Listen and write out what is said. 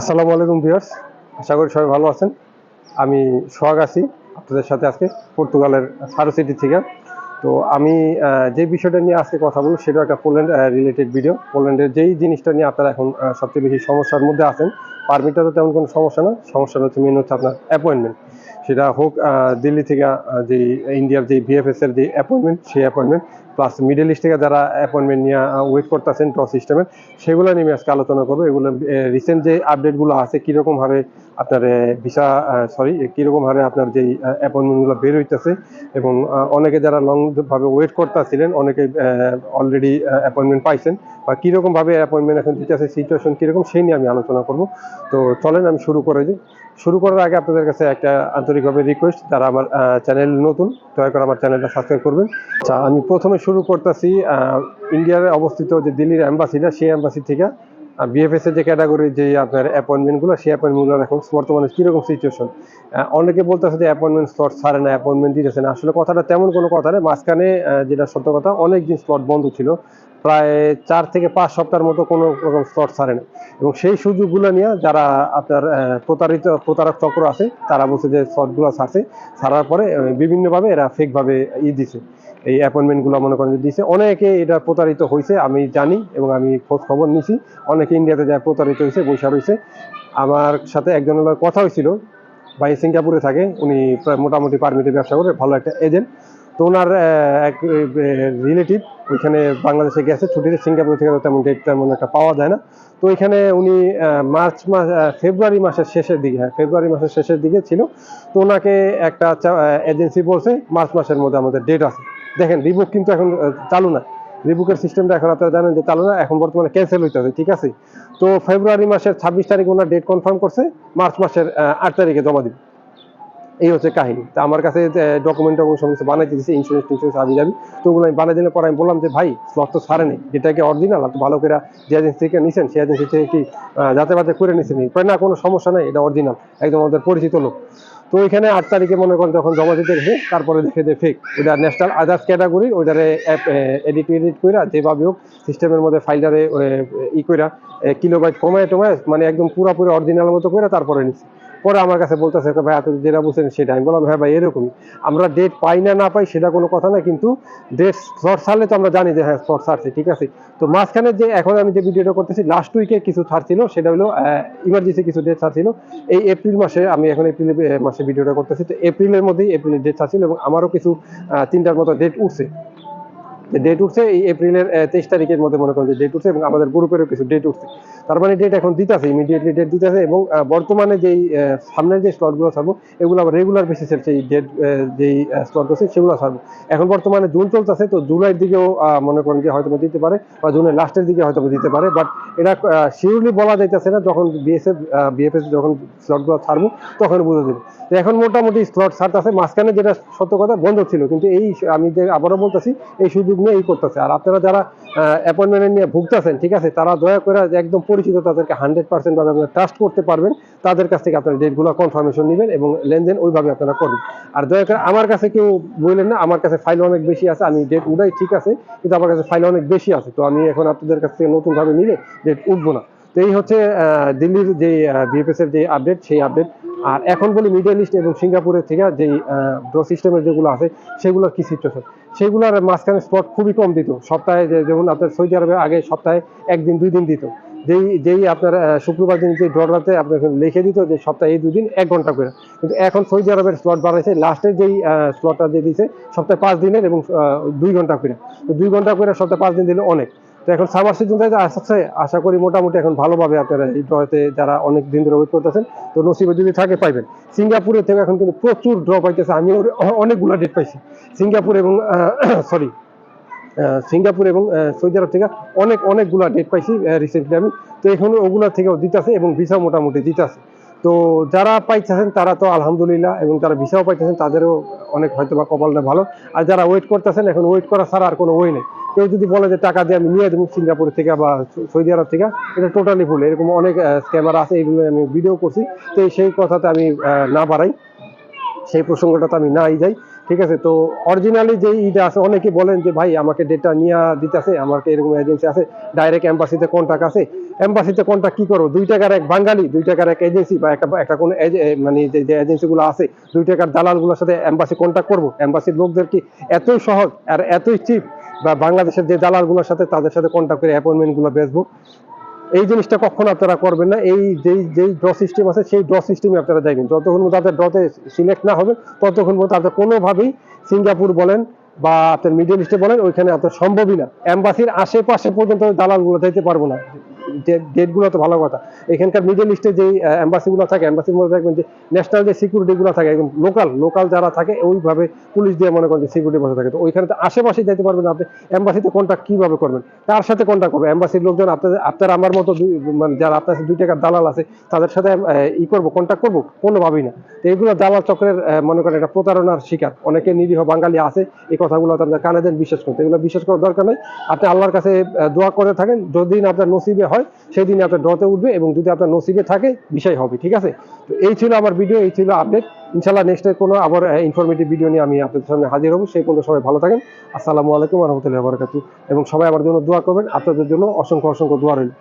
আসসালামু আলাইকুম ভিউয়ার্স, আশা করি সবাই ভালো আছেন। আমি সোহাগ আছি আপনাদের সাথে আজকে পর্তুগালের সারো সিটি থেকে। তো আমি যে বিষয়টা নিয়ে আজকে কথা বলব সেটা একটা পোল্যান্ড রিলেটেড ভিডিও পোল্যান্ডের যেই জিনিসটা নিয়ে আপনারা এখন সবচেয়ে বেশি সমস্যার মধ্যে আছেন পারমিটটা তো তেমন কোনো সমস্যা না। সমস্যাটা হচ্ছে মেন হচ্ছে আপনার অ্যাপয়েন্টমেন্ট সেটা হোক দিল্লি থেকে যে ইন্ডিয়ার যে বিএফএস এর যে অ্যাপয়েন্টমেন্ট সেই অ্যাপয়েন্টমেন্ট প্লাস মিডল ইস্ট থেকে যারা অ্যাপয়েন্টমেন্ট নিয়ে ওয়েট করতেছেন ট সিস্টেমের সেগুলো নিয়ে আজকে আলোচনা করব। এগুলো রিসেন্ট যে আপডেটগুলো আছে, কীরকম ভাবে আপনার ভিসা সরি কীরকম হারে আপনার যেই অ্যাপয়েন্টমেন্টগুলো বের হইতেছে, এবং অনেকে যারা লং ভাবে ওয়েট করতেছিলেন, অনেকে অলরেডি অ্যাপয়েন্টমেন্ট পাইছেন, বা কীরকমভাবে অ্যাপয়েন্টমেন্ট এখন দিতেছে সিচুয়েশন কীরকম, সেই নিয়ে আমি আলোচনা করব। তো চলেন, আমি শুরু করে দিই। শুরু করার আগে আপনাদের কাছে একটা আন্তরিকভাবে রিকোয়েস্ট যারা আমার চ্যানেল নতুন, দয়া করে আমার চ্যানেলটা সাবস্ক্রাইব করবেন। আচ্ছা আমি প্রথমে শুরু করতেছি ইন্ডিয়ার অবস্থিত যে দিল্লির অ্যাম্বাসিটা সেই অ্যাম্বাসি থেকে বিএফএস এর যে ক্যাটাগরি যে আপনার অ্যাপয়েন্টমেন্টগুলো সেই অ্যাপয়েন্টমেন্টগুলো এখন বর্তমানে কীরকম সিচুয়েশন অনেকে বলতেছে যে অ্যাপয়েন্টমেন্ট স্লট ছাড়ে না অ্যাপয়েন্টমেন্ট দিতেছে না। আসলে কথাটা তেমন কোনো কথা নেই মাঝখানে যেটা সত্য কথা অনেক দিন স্লট বন্ধ ছিল। প্রায় চার থেকে পাঁচ সপ্তাহের মতো কোনো রকম স্লট ছাড়ে না এবং সেই সুযোগগুলো নিয়ে যারা আপনার প্রতারিত, প্রতারক চক্র আছে, তারা বলছে যে স্লটগুলো ছাড়ছে। ছাড়ার পরে বিভিন্নভাবে এরা ফেকভাবে ই দিছে। এই অ্যাপয়েন্টমেন্টগুলো মনে করেন দিছে। অনেকে এটা প্রতারিত হয়েছে আমি জানি এবং আমি খোঁজ খবর নিছি। অনেকে ইন্ডিয়াতে যায় প্রতারিত হয়েছে বৈশা রয়েছে আমার সাথে একজনের কথা হয়েছিল ভাই সিঙ্গাপুরে থাকে, উনি মোটামুটি পারমিটে ব্যবসা করে, ভালো একটা এজেন্ট তো ওনার এক রিলেটিভ ওইখানে বাংলাদেশে গেছে, ছুটিতে সিঙ্গাপুর থেকে তেমন ডেট তেমন একটা পাওয়া যায় না। তো ওইখানে উনি মার্চ মাস ফেব্রুয়ারি মাসের শেষের দিকে হ্যাঁ ফেব্রুয়ারি মাসের শেষের দিকে ছিল। তো ওনাকে একটা এজেন্সি বলছে, মার্চ মাসের মধ্যে আমাদের ডেট আছে। দেখেন রিবুক কিন্তু এখন চালু না। রিবুকের সিস্টেমটা এখন আপনারা জানেন যে চালু না, এখন বর্তমানে ক্যান্সেল হইতে হবে, ঠিক আছে? তো ফেব্রুয়ারি মাসের ছাব্বিশ তারিখ ওনার ডেট কনফার্ম করছে, মার্চ মাসের আট তারিখে জমা দিবে। এই হচ্ছে কাহিনী। তা আমার কাছে ডকুমেন্ট টকুমেন্ট সমস্ত বানাই দিয়েছে ইন্স্যুরেন্স টিন্স্যুরেন্স আবি যাবি তো ওগুলো আমি বানাই দিলে পরে আমি বললাম যে, ভাই স্লট তো ছাড়ে নেই। যেটা কি অরিজিনাল আপনি ভালো করে যে এজেন্সি থেকে নিছেন, সেই এজেন্সি থেকে কি যাতে বাতে করে নিছেন? কয় না, কোনো সমস্যা নাই, এটা অরিজিনাল একদম আমাদের পরিচিত লোক। তো ওইখানে আট তারিখে মনে করেন যখন জমা দিতে গেছে, তারপরে দেখে যে ফেক ওইটা ন্যাশনাল আদার্স ক্যাটাগরি ওইটারে এডিট এডিট কইরা যেভাবে হোক সিস্টেমের মধ্যে ফাইলটারে ই কইরা কিলোবাইট কমায় টমায় মানে একদম পুরোপুরি অরিজিনাল মতো করে তারপরে নিছি। পরে আমার কাছে বলতেছে ভাই আপনি যেটা বলছেন সেটা। আমি বললাম হ্যাঁ ভাই, এরকমই। আমরা ডেট পাই না না পাই সেটা কোনো কথা না, কিন্তু ডেট স্লট ছাড়লে তো আমরা জানি যে হ্যাঁ স্লট ছাড়ছে, ঠিক আছে? তো মাঝখানে যে, এখন আমি যে ভিডিওটা করতেছি লাস্ট উইকে কিছু ছাড়ছিল সেটা হলো ইমার্জেন্সি কিছু ডেট ছাড়ছিল এই এপ্রিল মাসে আমি এখন এপ্রিল মাসে ভিডিওটা করতেছি, তো এপ্রিলের মধ্যেই এপ্রিলের ডেট ছাড়ছিল এবং আমারও কিছু তিনটার মতো ডেট উঠছে। ডেট উঠছে, এই এপ্রিলের তেইশ তারিখের মধ্যে মনে করেন যে ডেট উঠছে এবং আমাদের গ্রুপেরও কিছু ডেট উঠছে। তার মানে ডেট এখন দিতেছে ইমিডিয়েটলি ডেট দিতেছে এবং বর্তমানে যেই সামনের যে স্লটগুলো ছাড়বো, এগুলো আবার রেগুলার বেসিসের সেই ডেট যেই স্লট আছে, সেগুলো ছাড়বো। এখন বর্তমানে জুন চলতেছে, তো জুলাইয়ের দিকেও মনে করেন যে হয়তো দিতে পারে বা জুনের লাস্টের দিকে হয়তো দিতে পারে বাট এটা শিওরলি বলা যাইতেছে না, যখন বিএসএফ বিএফএস যখন স্লটগুলো ছাড়বো, তখন বুঝে দেবে। তো এখন মোটামুটি স্লট ছাড়তেছে, মাঝখানে যেটা সত্য কথা, বন্ধ ছিল, কিন্তু এই, আমি যে আবারও বলতেছি, এই সুযোগ নিয়ে ই করতেছে। আর আপনারা যারা অ্যাপয়েন্টমেন্ট নিয়ে ভুগতেছেন, ঠিক আছে, তারা দয়া করে একদম পরিচিত তাদেরকে হান্ড্রেড পার্সেন্ট ভাবে আপনারা ট্রাস্ট করতে পারবেন। তাদের কাছ থেকে আপনারা ডেটগুলো কনফার্মেশন নেবেন এবং লেনদেন ওইভাবে আপনারা করবেন। আর দয়া করে আমার কাছে কেউ বললেন না, আমার কাছে ফাইল অনেক বেশি আছে, আমি ডেট উঠাই ঠিক আছে, কিন্তু আমার কাছে ফাইল অনেক বেশি আছে, তো আমি এখন আপনাদের কাছ থেকে নতুনভাবে নিলে ডেট উঠবো না। তো এই হচ্ছে দিল্লির যে বিএফএস এর যে আপডেট সেই আপডেট আর এখন বলি মিডল ইস্ট এবং সিঙ্গাপুরের থেকে যেই ড্র সিস্টেমের যেগুলো আছে, সেগুলোর কি সিচুয়েশন সেগুলোর মাঝখানে স্পট খুবই কম দিত। সপ্তাহে যে- যেমন আপনার সৌদি আরবে আগে সপ্তাহে একদিন, দুই দিন দিত। যেই যেই আপনার শুক্রবার দিন যে ড্রটাতে আপনার লিখে দিত যে সপ্তাহে এই দুই দিন এক ঘণ্টা করে। কিন্তু এখন সৌদি আরবের স্লট বাড়াইছে। লাস্টের যেই স্লটটা দিয়ে দিয়েছে, সপ্তাহে পাঁচ দিনের এবং দুই ঘণ্টা করে। তো দুই ঘণ্টা করে সপ্তাহে পাঁচ দিন দিলে অনেক। তো এখন সামার সিজন আসছে, আশা করি মোটামুটি এখন ভালোভাবে আপনারা এই ড্রতে যারা অনেক দিন ধরে ওয়েট করতেছেন, তো নসিবে যদি থাকে পাইবেন। সিঙ্গাপুরে থেকে এখন কিন্তু প্রচুর ড্র পাইতেছে, আমি অনেকগুলো ডেট পাইছি। সিঙ্গাপুর এবং সরি সিঙ্গাপুর এবং সৌদি আরব থেকে অনেক, অনেকগুলা ডেট পাইছি রিসেন্টলি আমি। তো এখন ওগুলা থেকেও দিতেছে এবং ভিসা মোটামুটি দিতেছে। তো যারা পাইতেছেন তারা তো আলহামদুলিল্লাহ এবং যারা ভিসাও পাইতেছেন তাদেরও অনেক হয়তো বা কপালটা ভালো। আর যারা ওয়েট করতেছেন, এখন ওয়েট করা ছাড়া আর কোনো ওয়ে নেই। কেউ যদি বলে যে টাকা দিয়ে আমি নিয়ে দেবো সিঙ্গাপুর থেকে বা সৌদি আরব থেকে, এটা টোটালি ভুল। এরকম অনেক স্ক্যামার আছে এইগুলো আমি ভিডিও করছি। তো সেই কথাতে আমি না বাড়াই। সেই প্রসঙ্গটাতে আমি নাই যাই। ঠিক আছে? তো অরিজিনালি যে ইটা আছে অনেকে বলেন যে, ভাই, আমাকে ডেটা নিয়ে দিতে আছে আমাকে এরকম এজেন্সি আছে ডাইরেক্ট এম্বাসিতে কন্ট্যাক্ট আছে। এম্বাসিতে কন্ট্যাক্ট কি করব? দুই টাকার এক বাঙালি, দুই টাকার এক এজেন্সি বা একটা একটা কোনো মানে যে যে এজেন্সিগুলো আছে, দুই টাকার দালালগুলোর সাথে এম্বাসি কন্ট্যাক্ট করব। এম্বাসির লোকদের কি এতই সহজ আর এতই চিপ বা বাংলাদেশের যে দালালগুলোর সাথে তাদের সাথে কন্ট্যাক্ট করে অ্যাপয়েন্টমেন্টগুলো বেচবো। এই জিনিসটা কখন আপনারা করবেন না। এই যেই যেই ড্র সিস্টেম আছে, সেই ড্র সিস্টেমে আপনারা দেখবেন। যতক্ষণ তাদের ড্রতে সিলেক্ট না হবে, ততক্ষণ আপনার কোনোভাবেই সিঙ্গাপুর বলেন বা আপনার মিডল ইস্টে বলেন, ওইখানে আপনার সম্ভবই না। অ্যাম্বাসির আশেপাশে পর্যন্ত দালালগুলো যেতে পারব না। ডেটগুলো তো ভালো কথা। এখানকার মিডল ইস্টে যে এম্বাসিগুলো থাকে এম্বাসির মধ্যে দেখবেন যে ন্যাশনাল যে সিকিউরিটিগুলো থাকে, একদম লোকাল লোকাল যারা থাকে, ওইভাবে পুলিশ দিয়ে মনে করেন যে সিকিউরিটি বসে থাকে। তো ওইখানে তো আশেপাশে যেতে পারবেন আপনি এম্বাসিতে কন্ট্যাক্ট কীভাবে করবেন? তার সাথে কন্ট্যাক্ট করবেন? এম্বাসির লোকজন আপনাদের আপনার আমার মতো মানে যারা আপনার কাছে দুই টাকার দালাল আছে, তাদের সাথে ই করব কন্ট্যাক্ট করব? কোনোভাবেই না। তো এইগুলো দালাল চক্রের মনে করেন একটা প্রতারণার শিকার। অনেকে নিরীহ বাঙালি আছে, এই কথাগুলো আপনার কানে দেন, বিশ্বাস করতে এগুলো বিশ্বাস করার দরকার নেই। আপনি আল্লাহর কাছে দোয়া করে থাকেন। যদিন আপনার নসিবে হয় সেই দিনে আপনার ড্রতে উঠবে এবং যদি আপনার নসিবে থাকে, বিষয় হবে, ঠিক আছে? তো এই ছিল আমার ভিডিও এই ছিল আপডেট ইনশাল্লাহ নেক্সট কোনো আবার ইনফরমেটিভ ভিডিও নিয়ে আমি আপনাদের সামনে হাজির হব। সেই পর্যন্ত সবাই ভালো থাকেন। আসসালামু আলাইকুম রহমতুল্লাহ বরকাতু এবং সবাই আমার জন্য দোয়া করবেন। আপনাদের জন্য অসংখ্য অসংখ্য দোয়া রইল।